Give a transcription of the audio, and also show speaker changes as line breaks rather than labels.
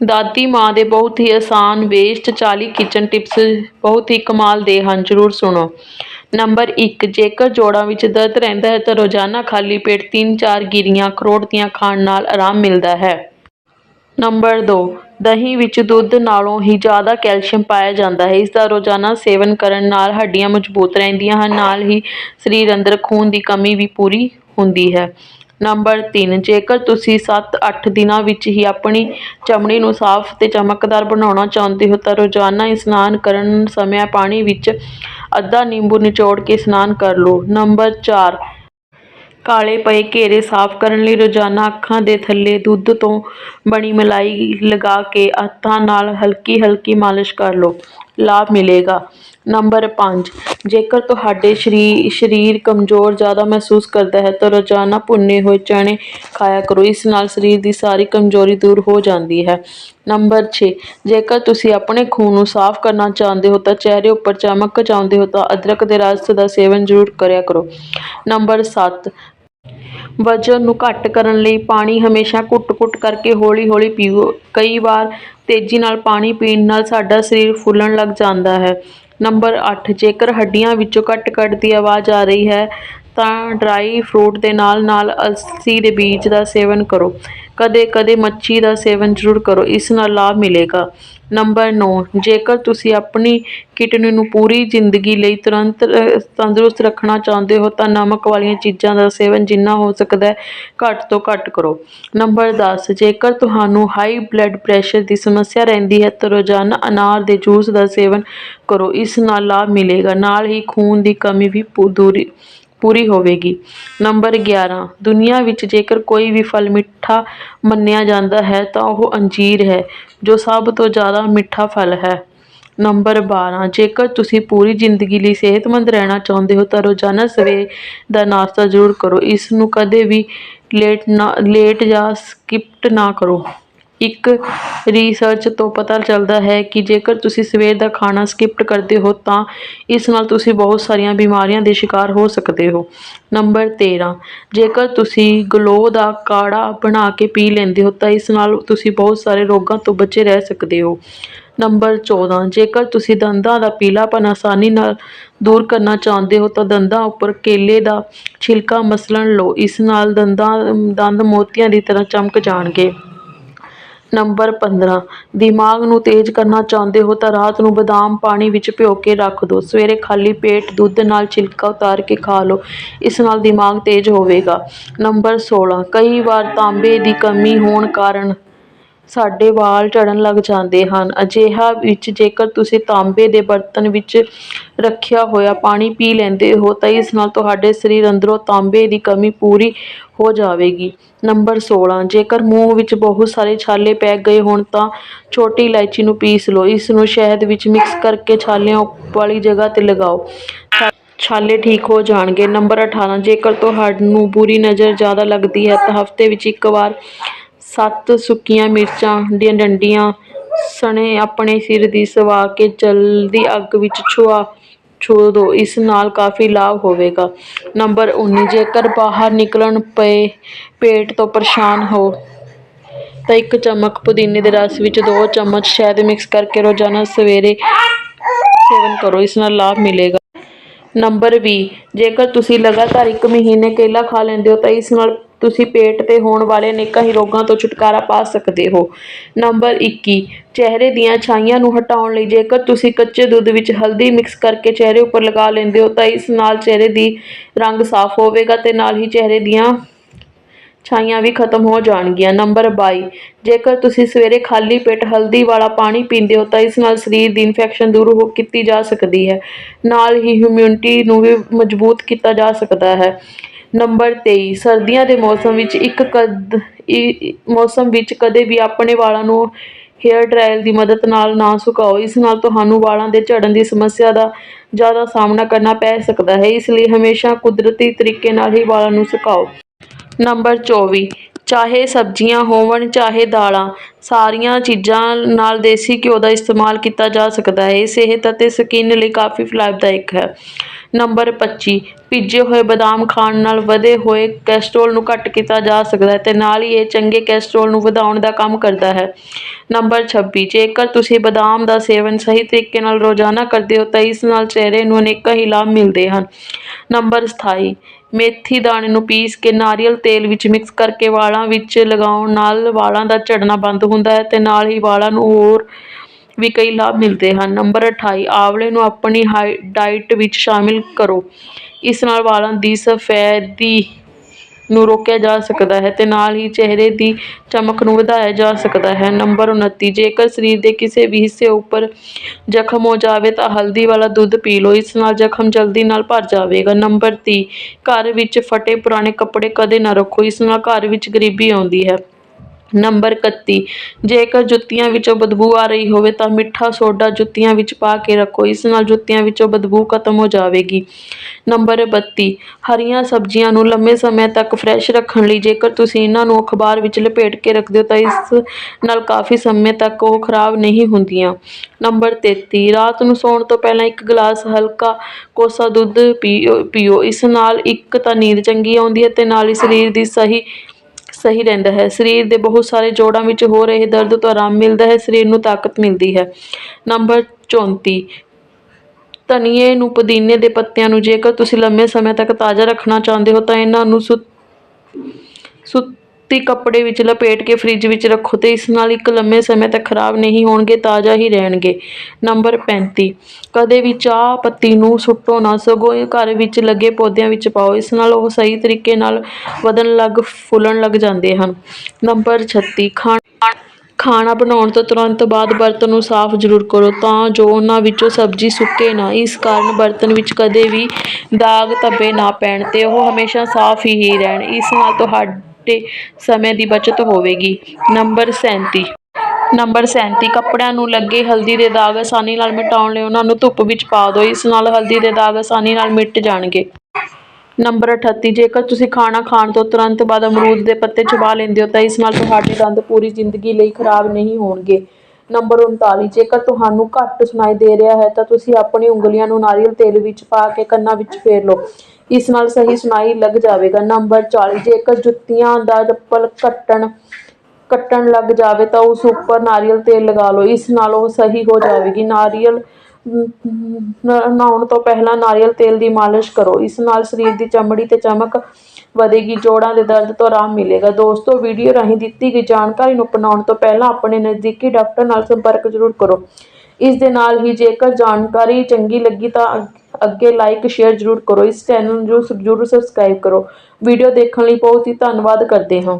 ਦਾਦੀ ਮਾਂ ਦੇ ਬਹੁਤ ਹੀ ਆਸਾਨ ਵੇਸਟ 40 ਕਿਚਨ ਟਿਪਸ ਬਹੁਤ ਹੀ ਕਮਾਲ ਦੇ ਹਨ, ਜ਼ਰੂਰ ਸੁਣੋ। ਨੰਬਰ 1 ਜੇਕਰ ਜੋੜਾਂ ਵਿੱਚ ਦਰਦ ਰਹਿੰਦਾ ਹੈ ਤਾਂ ਰੋਜ਼ਾਨਾ ਖਾਲੀ ਪੇਟ 3-4 ਗਿਰੀਆਂ ਅਖਰੋਟ ਦੀਆਂ ਖਾਣ ਨਾਲ ਆਰਾਮ ਮਿਲਦਾ ਹੈ। ਨੰਬਰ 2 ਦਹੀਂ ਵਿੱਚ ਦੁੱਧ ਨਾਲੋਂ ਹੀ ਜ਼ਿਆਦਾ ਕੈਲਸ਼ੀਅਮ ਪਾਇਆ ਜਾਂਦਾ ਹੈ। ਇਸ ਦਾ ਰੋਜ਼ਾਨਾ ਸੇਵਨ ਕਰਨ ਨਾਲ ਹੱਡੀਆਂ ਮਜ਼ਬੂਤ ਰਹਿੰਦੀਆਂ ਹਨ, ਨਾਲ ਹੀ ਸਰੀਰ ਅੰਦਰ ਖੂਨ ਦੀ ਕਮੀ ਵੀ ਪੂਰੀ ਹੁੰਦੀ ਹੈ। ਨੰਬਰ 3 ਜੇਕਰ ਤੁਸੀਂ 7-8 ਦਿਨਾਂ ਵਿੱਚ ਹੀ ਆਪਣੀ ਚਮੜੀ ਨੂੰ ਸਾਫ਼ ਤੇ ਚਮਕਦਾਰ ਬਣਾਉਣਾ ਚਾਹੁੰਦੇ ਹੋ, ਤਾਂ ਰੋਜ਼ਾਨਾ ਇਸ਼ਨਾਨ ਕਰਨ ਸਮੇਂ ਪਾਣੀ ਵਿੱਚ ਅੱਧਾ ਨਿੰਬੂ ਨਿਚੋੜ ਕੇ ਇਸ਼ਨਾਨ ਕਰ ਲਓ। ਨੰਬਰ 4 ਕਾਲੇ ਪਏ ਘੇਰੇ ਸਾਫ਼ ਕਰਨ ਲਈ ਰੋਜ਼ਾਨਾ ਅੱਖਾਂ ਦੇ ਥੱਲੇ ਦੁੱਧ ਤੋਂ ਬਣੀ ਮਲਾਈ ਲਗਾ ਕੇ ਹੱਥਾਂ ਨਾਲ ਹਲਕੀ ਹਲਕੀ ਮਾਲਿਸ਼ ਕਰ ਲਓ। ਲਾਭ ਮਿਲੇਗਾ। ਨੰਬਰ 5 ਜੇਕਰ ਤੁਹਾਡੇ ਸਰੀਰ ਸਰੀਰ ਕਮਜ਼ੋਰ ਜ਼ਿਆਦਾ ਮਹਿਸੂਸ ਕਰਦਾ ਹੈ, ਤਾਂ ਰੋਜ਼ਾਨਾ ਭੁੰਨੇ ਹੋਏ ਚਣੇ ਖਾਇਆ ਕਰੋ। ਇਸ ਨਾਲ ਸਰੀਰ ਦੀ ਸਾਰੀ ਕਮਜ਼ੋਰੀ ਦੂਰ ਹੋ ਜਾਂਦੀ ਹੈ। ਨੰਬਰ 6 ਜੇਕਰ ਤੁਸੀਂ ਆਪਣੇ ਖੂਨ ਨੂੰ ਸਾਫ਼ ਕਰਨਾ ਚਾਹੁੰਦੇ ਹੋ, ਤਾਂ ਚਿਹਰੇ ਉੱਪਰ ਚਮਕ ਚਾਹੁੰਦੇ ਹੋ, ਤਾਂ ਅਦਰਕ ਦੇ ਰਸ ਦਾ ਸੇਵਨ ਜ਼ਰੂਰ ਕਰਿਆ ਕਰੋ। ਨੰਬਰ 7 ਵਜ਼ਨ ਨੂੰ ਘੱਟ ਕਰਨ ਲਈ ਪਾਣੀ ਹਮੇਸ਼ਾ ਕੁੱਟ ਕੁੱਟ ਕਰਕੇ ਹੌਲੀ-ਹੌਲੀ ਪੀਓ। ਕਈ ਵਾਰ ਤੇਜ਼ੀ ਨਾਲ ਪਾਣੀ ਪੀਣ ਨਾਲ ਸਾਡਾ ਸਰੀਰ ਫੁੱਲਣ ਲੱਗ ਜਾਂਦਾ ਹੈ। ਨੰਬਰ 8 ਜੇਕਰ ਹੱਡੀਆਂ ਵਿੱਚੋਂ ਕੱਟ-ਕੱਟ ਦੀ ਆਵਾਜ਼ ਆ ਰਹੀ ਹੈ ਤਾਂ ਡਰਾਈ ਫਰੂਟ ਦੇ ਨਾਲ-ਨਾਲ ਅਲਸੀ ਦੇ ਬੀਜ ਦਾ ਸੇਵਨ ਕਰੋ। ਕਦੇ-ਕਦੇ ਮੱਛੀ ਦਾ ਸੇਵਨ ਜ਼ਰੂਰ ਕਰੋ। ਇਸ ਨਾਲ ਲਾਭ ਮਿਲੇਗਾ। ਨੰਬਰ 9 ਜੇਕਰ ਤੁਸੀਂ ਆਪਣੀ ਕਿਡਨੀ ਨੂੰ ਪੂਰੀ ਜ਼ਿੰਦਗੀ ਲਈ ਤੁਰੰਤ ਤੰਦਰੁਸਤ ਰੱਖਣਾ ਚਾਹੁੰਦੇ ਹੋ, ਤਾਂ ਨਮਕ ਵਾਲੀਆਂ ਚੀਜ਼ਾਂ ਦਾ ਸੇਵਨ ਜਿੰਨਾ ਹੋ ਸਕਦਾ ਹੈ, ਘੱਟ ਤੋਂ ਘੱਟ ਕਰੋ। ਨੰਬਰ 10 ਜੇਕਰ ਤੁਹਾਨੂੰ ਹਾਈ ਬਲੱਡ ਪ੍ਰੈਸ਼ਰ ਦੀ ਸਮੱਸਿਆ ਰਹਿੰਦੀ ਹੈ, ਤਾਂ ਰੋਜ਼ਾਨਾ ਅਨਾਰ ਦੇ ਜੂਸ ਦਾ ਸੇਵਨ ਕਰੋ। ਇਸ ਨਾਲ ਲਾਭ ਮਿਲੇਗਾ। ਨਾਲ ਹੀ ਖੂਨ ਦੀ ਕਮੀ ਵੀ ਪੂ- ਦੂਰੀ ਪੂਰੀ ਹੋਵੇਗੀ। ਨੰਬਰ 11 ਦੁਨੀਆ ਵਿੱਚ ਜੇਕਰ ਕੋਈ ਵੀ ਫਲ ਮਿੱਠਾ ਮੰਨਿਆ ਜਾਂਦਾ ਹੈ, ਤਾਂ ਉਹ ਅੰਜੀਰ ਹੈ, ਜੋ ਸਭ ਤੋਂ ਜ਼ਿਆਦਾ ਮਿੱਠਾ ਫਲ ਹੈ। ਨੰਬਰ 12 ਜੇਕਰ ਤੁਸੀਂ ਪੂਰੀ ਜ਼ਿੰਦਗੀ ਲਈ ਸਿਹਤਮੰਦ ਰਹਿਣਾ ਚਾਹੁੰਦੇ ਹੋ, ਤਾਂ ਰੋਜ਼ਾਨਾ ਸਵੇਰ ਦਾ ਨਾਸ਼ਤਾ ਜ਼ਰੂਰ ਕਰੋ। ਇਸ ਨੂੰ ਕਦੇ ਵੀ ਲੇਟ ਨਾ, ਲੇਟ ਜਾਂ ਸਕਿਪਟ ਨਾ ਕਰੋ। ਇੱਕ ਰਿਸਰਚ ਤੋਂ ਪਤਾ ਚੱਲਦਾ ਹੈ ਕਿ ਜੇਕਰ ਤੁਸੀਂ ਸਵੇਰ ਦਾ ਖਾਣਾ ਸਕਿਪਟ ਕਰਦੇ ਹੋ ਤਾਂ ਇਸ ਨਾਲ ਤੁਸੀਂ ਬਹੁਤ ਸਾਰੀਆਂ ਬਿਮਾਰੀਆਂ ਦੇ ਸ਼ਿਕਾਰ ਹੋ ਸਕਦੇ ਹੋ। ਨੰਬਰ 13 ਜੇਕਰ ਤੁਸੀਂ ਗਲੋ ਦਾ ਕਾੜਾ ਬਣਾ ਕੇ ਪੀ ਲੈਂਦੇ ਹੋ ਤਾਂ ਇਸ ਨਾਲ ਤੁਸੀਂ ਬਹੁਤ ਸਾਰੇ ਰੋਗਾਂ ਤੋਂ ਬਚੇ ਰਹਿ ਸਕਦੇ ਹੋ। ਨੰਬਰ 14 ਜੇਕਰ ਤੁਸੀਂ ਦੰਦਾਂ ਦਾ ਪੀਲਾਪਨ ਆਸਾਨੀ ਨਾਲ ਦੂਰ ਕਰਨਾ ਚਾਹੁੰਦੇ ਹੋ ਤਾਂ ਦੰਦਾਂ ਉੱਪਰ ਕੇਲੇ ਦਾ ਛਿਲਕਾ ਮਸਲਣ ਲਓ। ਇਸ ਨਾਲ ਦੰਦਾਂ, ਦੰਦ ਮੋਤੀਆਂ ਦੀ ਤਰ੍ਹਾਂ ਚਮਕ ਜਾਣਗੇ। ਨੰਬਰ 15 ਦਿਮਾਗ ਨੂੰ ਤੇਜ਼ ਕਰਨਾ ਚਾਹੁੰਦੇ ਹੋ ਤਾਂ ਰਾਤ ਨੂੰ ਬਦਾਮ ਪਾਣੀ ਵਿੱਚ ਭਿਓ ਕੇ ਰੱਖ ਦਿਓ ਸਵੇਰੇ ਖਾਲੀ ਪੇਟ ਦੁੱਧ ਨਾਲ ਛਿਲਕਾ ਉਤਾਰ ਕੇ ਖਾ ਲਓ। ਇਸ ਨਾਲ ਦਿਮਾਗ ਤੇਜ਼ ਹੋਵੇਗਾ। ਨੰਬਰ 16 ਕਈ ਵਾਰ ਤਾਂਬੇ ਦੀ ਕਮੀ ਹੋਣ ਕਾਰਨ ਸਾਡੇ ਵਾਲ ਝੜਨ ਲੱਗ ਜਾਂਦੇ ਹਨ। ਅਜਿਹਾ ਵਿੱਚ ਜੇਕਰ ਤੁਸੀਂ ਤਾਂਬੇ ਦੇ ਬਰਤਨ ਵਿੱਚ ਰੱਖਿਆ ਹੋਇਆ ਪਾਣੀ ਪੀ ਲੈਂਦੇ ਹੋ, ਤਾਂ ਇਸ ਨਾਲ ਤੁਹਾਡੇ ਸਰੀਰ ਅੰਦਰੋਂ ਤਾਂਬੇ ਦੀ ਕਮੀ ਪੂਰੀ ਹੋ ਜਾਵੇਗੀ। ਨੰਬਰ 16 ਜੇਕਰ ਮੂੰਹ ਵਿੱਚ ਬਹੁਤ ਸਾਰੇ ਛਾਲੇ ਪੈ ਗਏ ਹੋਣ, ਤਾਂ ਛੋਟੀ ਇਲਾਇਚੀ ਨੂੰ ਪੀਸ ਲਓ। ਇਸ ਨੂੰ ਸ਼ਹਿਦ ਵਿੱਚ ਮਿਕਸ ਕਰਕੇ ਛਾਲਿਆਂ ਵਾਲੀ ਜਗ੍ਹਾ ਤੇ ਲਗਾਓ। ਛਾ- ਛਾਲੇ ਠੀਕ ਹੋ ਜਾਣਗੇ। ਨੰਬਰ 18 ਜੇਕਰ ਤੁਹਾਨੂੰ ਬੁਰੀ ਨਜ਼ਰ ਜ਼ਿਆਦਾ ਲੱਗਦੀ ਹੈ, ਤਾਂ ਹਫ਼ਤੇ ਵਿੱਚ ਇੱਕ ਵਾਰ ਸੱਤ ਸੁੱਕੀਆਂ ਮਿਰਚਾਂ ਦੀਆਂ ਡੰਡੀਆਂ, ਸਣੇ ਆਪਣੇ ਸਿਰ ਦੀ ਸਵਾ ਕੇ ਜਲਦੀ ਅੱਗ ਵਿੱਚ ਛੁਆ ਛੂ ਦਿਓ ਇਸ ਨਾਲ ਕਾਫੀ ਲਾਭ ਹੋਵੇਗਾ। ਨੰਬਰ 19 ਜੇਕਰ ਬਾਹਰ ਨਿਕਲਣ ਪਏ, ਪੇਟ ਤੋਂ ਪਰੇਸ਼ਾਨ ਹੋ, ਤਾਂ ਇੱਕ ਚਮਚ ਪੁਦੀਨੇ ਦੇ ਰਸ ਵਿੱਚ ਦੋ ਚਮਚ ਸ਼ਹਿਦ ਮਿਕਸ ਕਰਕੇ ਰੋਜ਼ਾਨਾ ਸਵੇਰੇ ਸੇਵਨ ਕਰੋ, ਇਸ ਨਾਲ ਲਾਭ ਮਿਲੇਗਾ। ਨੰਬਰ 20 ਜੇਕਰ ਤੁਸੀਂ ਲਗਾਤਾਰ ਇੱਕ ਮਹੀਨੇ ਕੇਲਾ ਖਾ ਲੈਂਦੇ ਹੋ, ਤਾਂ ਇਸ ਨਾਲ ਤੁਸੀਂ ਪੇਟ ਤੇ ਹੋਣ ਵਾਲੇ ਅਨੇਕਾਂ ਹੀ ਰੋਗਾਂ ਤੋਂ ਛੁਟਕਾਰਾ ਪਾ ਸਕਦੇ ਹੋ। ਨੰਬਰ 21 ਚਿਹਰੇ ਦੀਆਂ ਛਾਈਆਂ ਨੂੰ ਹਟਾਉਣ ਲਈ ਜੇਕਰ ਤੁਸੀਂ ਕੱਚੇ ਦੁੱਧ ਵਿੱਚ ਹਲਦੀ ਮਿਕਸ ਕਰਕੇ ਚਿਹਰੇ ਉੱਪਰ ਲਗਾ ਲੈਂਦੇ ਹੋ, ਤਾਂ ਇਸ ਨਾਲ ਚਿਹਰੇ ਦੀ ਰੰਗ ਸਾਫ਼ ਹੋਵੇਗਾ ਤੇ ਨਾਲ ਹੀ ਚਿਹਰੇ ਦੀਆਂ ਛਾਈਆਂ ਵੀ ਖਤਮ ਹੋ ਜਾਣਗੀਆਂ। ਨੰਬਰ 22 ਜੇਕਰ ਤੁਸੀਂ ਸਵੇਰੇ ਖਾਲੀ ਪੇਟ ਹਲਦੀ ਵਾਲਾ ਪਾਣੀ ਪੀਂਦੇ ਹੋ, ਤਾਂ ਇਸ ਨਾਲ ਸਰੀਰ ਦੀ ਇਨਫੈਕਸ਼ਨ ਦੂਰ ਹੋ ਕੀਤੀ ਜਾ ਸਕਦੀ ਹੈ। ਨਾਲ ਹੀ ਇਮਿਊਨਿਟੀ ਨੂੰ ਵੀ ਮਜ਼ਬੂਤ ਕੀਤਾ ਜਾ ਸਕਦਾ ਹੈ। ਨੰਬਰ 23 ਸਰਦੀਆਂ ਦੇ ਮੌਸਮ ਵਿੱਚ ਇੱਕ ਕਦ ਮੌਸਮ ਵਿੱਚ ਕਦੇ ਵੀ ਆਪਣੇ ਵਾਲਾਂ ਨੂੰ ਹੇਅਰ ਡਰਾਇਰ ਦੀ ਮਦਦ ਨਾਲ ਨਾ ਸੁਕਾਓ। ਇਸ ਨਾਲ ਤੁਹਾਨੂੰ ਵਾਲਾਂ ਦੇ ਝੜਨ ਦੀ ਸਮੱਸਿਆ ਦਾ ਜ਼ਿਆਦਾ ਸਾਹਮਣਾ ਕਰਨਾ ਪੈ ਸਕਦਾ ਹੈ। ਇਸ ਲਈ ਹਮੇਸ਼ਾ ਕੁਦਰਤੀ ਤਰੀਕੇ ਨਾਲ ਹੀ ਵਾਲਾਂ ਨੂੰ ਸੁਕਾਓ। ਨੰਬਰ 24 ਚਾਹੇ ਸਬਜ਼ੀਆਂ ਹੋਵਣ, ਚਾਹੇ ਦਾਲਾਂ ਸਾਰੀਆਂ ਚੀਜ਼ਾਂ ਨਾਲ ਦੇਸੀ ਘਿਓ ਦਾ ਇਸਤੇਮਾਲ ਕੀਤਾ ਜਾ ਸਕਦਾ ਹੈ। ਇਹ ਸਿਹਤ ਅਤੇ ਸਕਿਨ ਲਈ ਕਾਫੀ ਲਾਭਦਾਇਕ ਹੈ। ਨੰਬਰ 25 ਭਿੱਜੇ ਹੋਏ ਬਦਾਮ ਖਾਣ ਨਾਲ ਵਧੇ ਹੋਏ ਕੈਸਟਰੋਲ ਨੂੰ ਘੱਟ ਕੀਤਾ ਜਾ ਸਕਦਾ ਹੈ ਅਤੇ ਨਾਲ ਹੀ ਇਹ ਚੰਗੇ ਕੈਸਟਰੋਲ ਨੂੰ ਵਧਾਉਣ ਦਾ ਕੰਮ ਕਰਦਾ ਹੈ। ਨੰਬਰ 26 ਜੇਕਰ ਤੁਸੀਂ ਬਦਾਮ ਦਾ ਸੇਵਨ ਸਹੀ ਤਰੀਕੇ ਨਾਲ ਰੋਜ਼ਾਨਾ ਕਰਦੇ ਹੋ ਤਾਂ ਇਸ ਨਾਲ ਚਿਹਰੇ ਨੂੰ ਅਨੇਕਾਂ ਹੀ ਲਾਭ ਮਿਲਦੇ ਹਨ। ਨੰਬਰ 27 ਮੇਥੀ ਦਾਣੇ ਨੂੰ ਪੀਸ ਕੇ ਨਾਰੀਅਲ ਤੇਲ ਵਿੱਚ ਮਿਕਸ ਕਰਕੇ ਵਾਲਾਂ ਵਿੱਚ ਲਗਾਉਣ ਨਾਲ ਵਾਲਾਂ ਦਾ ਝੜਨਾ ਬੰਦ ਹੁੰਦਾ ਹੈ ਤੇ ਨਾਲ ਹੀ ਵਾਲਾਂ ਨੂੰ ਹੋਰ ਵੀ ਕਈ ਲਾਭ ਮਿਲਦੇ ਹਨ। ਨੰਬਰ 28 ਆਵਲੇ ਨੂੰ ਆਪਣੀ ਹਾਈ ਡਾਈਟ ਵਿੱਚ ਸ਼ਾਮਿਲ ਕਰੋ। ਇਸ ਨਾਲ ਵਾਲਾਂ ਦੀ ਸਫੈਦੀ ਨੂੰ ਰੋਕਿਆ ਜਾ ਸਕਦਾ ਹੈ ਤੇ ਨਾਲ ਹੀ ਚਿਹਰੇ ਦੀ ਚਮਕ ਨੂੰ ਵਧਾਇਆ ਜਾ ਸਕਦਾ ਹੈ। ਨੰਬਰ 29 ਜੇਕਰ ਸਰੀਰ ਦੇ ਕਿਸੇ ਵੀ ਹਿੱਸੇ ਉੱਪਰ ਜ਼ਖਮ ਹੋ ਜਾਵੇ ਤਾਂ ਹਲਦੀ ਵਾਲਾ ਦੁੱਧ ਪੀ ਲਓ। ਇਸ ਨਾਲ ਜ਼ਖਮ ਜਲਦੀ ਨਾਲ ਭਰ ਜਾਵੇਗਾ। ਨੰਬਰ 30 ਘਰ ਵਿੱਚ ਫਟੇ ਪੁਰਾਣੇ ਕੱਪੜੇ ਕਦੇ ਨਾ ਰੱਖੋ। ਇਸ ਨਾਲ ਘਰ ਵਿੱਚ ਗਰੀਬੀ ਆਉਂਦੀ ਹੈ। ਨੰਬਰ 31 ਜੇਕਰ ਜੁੱਤੀਆਂ ਵਿੱਚੋਂ ਬਦਬੂ ਆ ਰਹੀ ਹੋਵੇ ਤਾਂ ਮਿੱਠਾ ਸੋਡਾ ਜੁੱਤੀਆਂ ਵਿੱਚ ਪਾ ਕੇ ਰੱਖੋ। ਇਸ ਨਾਲ ਜੁੱਤੀਆਂ ਵਿੱਚੋਂ ਬਦਬੂ ਖਤਮ ਹੋ ਜਾਵੇਗੀ। ਨੰਬਰ 32 ਹਰੀਆਂ ਸਬਜ਼ੀਆਂ ਨੂੰ ਲੰਮੇ ਸਮੇਂ ਤੱਕ ਫਰੈਸ਼ ਰੱਖਣ ਲਈ ਜੇਕਰ ਤੁਸੀਂ ਇਹਨਾਂ ਨੂੰ ਅਖਬਾਰ ਵਿੱਚ ਲਪੇਟ ਕੇ ਰੱਖਦੇ ਹੋ ਤਾਂ ਇਸ ਨਾਲ ਕਾਫੀ ਸਮੇਂ ਤੱਕ ਉਹ ਖਰਾਬ ਨਹੀਂ ਹੁੰਦੀਆਂ। ਨੰਬਰ 33 ਰਾਤ ਨੂੰ ਸੌਣ ਤੋਂ ਪਹਿਲਾਂ ਇੱਕ ਗਲਾਸ ਹਲਕਾ ਕੋਸਾ ਦੁੱਧ ਪੀਓ ਪੀਓ। ਇਸ ਨਾਲ ਇੱਕ ਤਾਂ ਨੀਂਦ ਚੰਗੀ ਆਉਂਦੀ ਹੈ ਤੇ ਨਾਲ ਹੀ ਸਰੀਰ ਦੀ ਸਹੀ ਸਹੀ ਰਹਿੰਦਾ ਹੈ। ਸਰੀਰ ਦੇ ਬਹੁਤ ਸਾਰੇ ਜੋੜਾਂ ਵਿੱਚ ਹੋ ਰਹੇ ਦਰਦ ਤੋਂ ਆਰਾਮ ਮਿਲਦਾ ਹੈ। ਸਰੀਰ ਨੂੰ ਤਾਕਤ ਮਿਲਦੀ ਹੈ। ਨੰਬਰ 34 ਧਨੀਏ ਨੂੰ ਪੁਦੀਨੇ ਦੇ ਪੱਤਿਆਂ ਨੂੰ ਜੇਕਰ ਤੁਸੀਂ ਲੰਮੇ ਸਮੇਂ ਤੱਕ ਤਾਜ਼ਾ ਰੱਖਣਾ ਚਾਹੁੰਦੇ ਹੋ ਤਾਂ ਇਹਨਾਂ ਨੂੰ ਸੁ ਸੁੱਤੀ ਕੱਪੜੇ ਵਿੱਚ ਲਪੇਟ ਕੇ ਫ੍ਰਿਜ ਵਿੱਚ ਰੱਖੋ ਤੇ ਇਸ ਨਾਲ ਇੱਕ ਲੰਮੇ ਸਮੇਂ ਤੱਕ ਖਰਾਬ ਨਹੀਂ ਹੋਣਗੇ, ਤਾਜ਼ਾ ਹੀ ਰਹਿਣਗੇ। ਨੰਬਰ 35 ਕਦੇ ਵੀ ਚਾਹ ਪੱਤੀ ਨੂੰ ਸੁੱਟੋ ਨਾ, ਸਗੋਂ ਘਰ ਵਿੱਚ ਲੱਗੇ ਪੌਦਿਆਂ ਵਿੱਚ ਪਾਓ, ਇਸ ਨਾਲ ਉਹ ਸਹੀ ਤਰੀਕੇ ਨਾਲ ਵਧਣ ਲੱਗ, ਫੁੱਲਣ ਲੱਗ ਜਾਂਦੇ ਹਨ। ਨੰਬਰ 36 ਖਾਣ ਖਾਣਾ ਬਣਾਉਣ ਤੋਂ ਤੁਰੰਤ ਬਾਅਦ ਬਰਤਨ ਨੂੰ ਸਾਫ਼ ਜ਼ਰੂਰ ਕਰੋ, ਤਾਂ ਜੋ ਉਹਨਾਂ ਵਿੱਚੋਂ ਸਬਜ਼ੀ ਸੁੱਕੇ ਨਾ, ਇਸ ਕਾਰਨ ਬਰਤਨ ਵਿੱਚ ਕਦੇ ਵੀ ਦਾਗ ਧੱਬੇ ਨਾ ਪੈਣ ਤੇ ਉਹ ਹਮੇਸ਼ਾ ਸਾਫ਼ ਹੀ ਰਹਿਣ। ਇਸ ਨਾਲ ਤੁਹਾਡੇ ਸਮੇਂ ਦੀ ਬਚਤ ਹੋਵੇਗੀ। ਨੰਬਰ 37 ਨੰਬਰ 37 ਕੱਪੜਿਆਂ ਨੂੰ ਲੱਗੇ ਹਲਦੀ ਦੇ ਦਾਗ ਆਸਾਨੀ ਨਾਲ ਮਿਟਾਉਣ ਲਈ ਉਹਨਾਂ ਨੂੰ ਧੁੱਪ ਵਿੱਚ ਪਾ ਦਿਓ। ਇਸ ਨਾਲ ਹਲਦੀ ਦੇ ਦਾਗ ਆਸਾਨੀ ਨਾਲ ਮਿਟ ਜਾਣਗੇ। ਨੰਬਰ 38 ਜੇਕਰ ਤੁਸੀਂ ਖਾਣਾ ਖਾਣ ਤੋਂ ਤੁਰੰਤ ਬਾਅਦ ਅਮਰੂਦ ਦੇ ਪੱਤੇ ਚਬਾ ਲੈਂਦੇ ਹੋ, ਤਾਂ ਇਸ ਨਾਲ ਤੁਹਾਡੇ ਦੰਦ ਪੂਰੀ ਜ਼ਿੰਦਗੀ ਲਈ ਖਰਾਬ ਨਹੀਂ ਹੋਣਗੇ। ਨੰਬਰ 39 ਜੇਕਰ ਤੁਹਾਨੂੰ ਘੱਟ ਸੁਣਾਈ ਦੇ ਰਿਹਾ ਹੈ, ਤਾਂ ਤੁਸੀਂ ਆਪਣੀ ਉਂਗਲੀਆਂ ਨੂੰ ਨਾਰੀਅਲ ਤੇਲ ਵਿੱਚ ਪਾ ਕੇ ਕੰਨਾਂ ਵਿੱਚ ਫੇਰ ਲਓ। ਇਸ ਨਾਲ ਸਹੀ ਸੁਣਾਈ ਲੱਗ ਜਾਵੇਗਾ। ਨੰਬਰ 40 ਜੇਕਰ ਜੁੱਤੀਆਂ ਦਾ ਚੱਪਲ ਕੱਟਣ ਕੱਟਣ ਲੱਗ ਜਾਵੇ, ਤਾਂ ਉਸ ਉੱਪਰ ਨਾਰੀਅਲ ਤੇਲ ਲਗਾ ਲਓ। ਇਸ ਨਾਲ ਉਹ ਸਹੀ ਹੋ ਜਾਵੇਗੀ। ਨਾਰੀਅਲ ਨਹਾਉਣ ਤੋਂ ਪਹਿਲਾਂ ਨਾਰੀਅਲ ਤੇਲ ਦੀ ਮਾਲਿਸ਼ ਕਰੋ। ਇਸ ਨਾਲ ਸਰੀਰ ਦੀ ਚਮੜੀ ਤੇ ਚਮਕ ਵਧੇਗੀ, ਜੋੜਾਂ ਦੇ ਦਰਦ ਤੋਂ ਆਰਾਮ ਮਿਲੇਗਾ। ਦੋਸਤੋ, ਵੀਡੀਓ ਰਾਹੀਂ ਦਿੱਤੀ ਗਈ ਜਾਣਕਾਰੀ ਨੂੰ ਅਪਣਾਉਣ ਤੋਂ ਪਹਿਲਾਂ ਆਪਣੇ ਨਜ਼ਦੀਕੀ ਡਾਕਟਰ ਨਾਲ ਸੰਪਰਕ ਜ਼ਰੂਰ ਕਰੋ। ਇਸ ਦੇ ਨਾਲ ਹੀ ਜੇਕਰ ਜਾਣਕਾਰੀ ਚੰਗੀ ਲੱਗੀ ਤਾਂ ਅੱਗੇ ਲਾਈਕ, ਸ਼ੇਅਰ ਜ਼ਰੂਰ ਕਰੋ। ਇਸ ਚੈਨਲ ਨੂੰ ਜ਼ਰੂਰ ਸਬਸਕ੍ਰਾਈਬ ਕਰੋ। ਵੀਡੀਓ ਦੇਖਣ ਲਈ ਬਹੁਤ ਹੀ ਧੰਨਵਾਦ ਕਰਦੇ ਹਾਂ।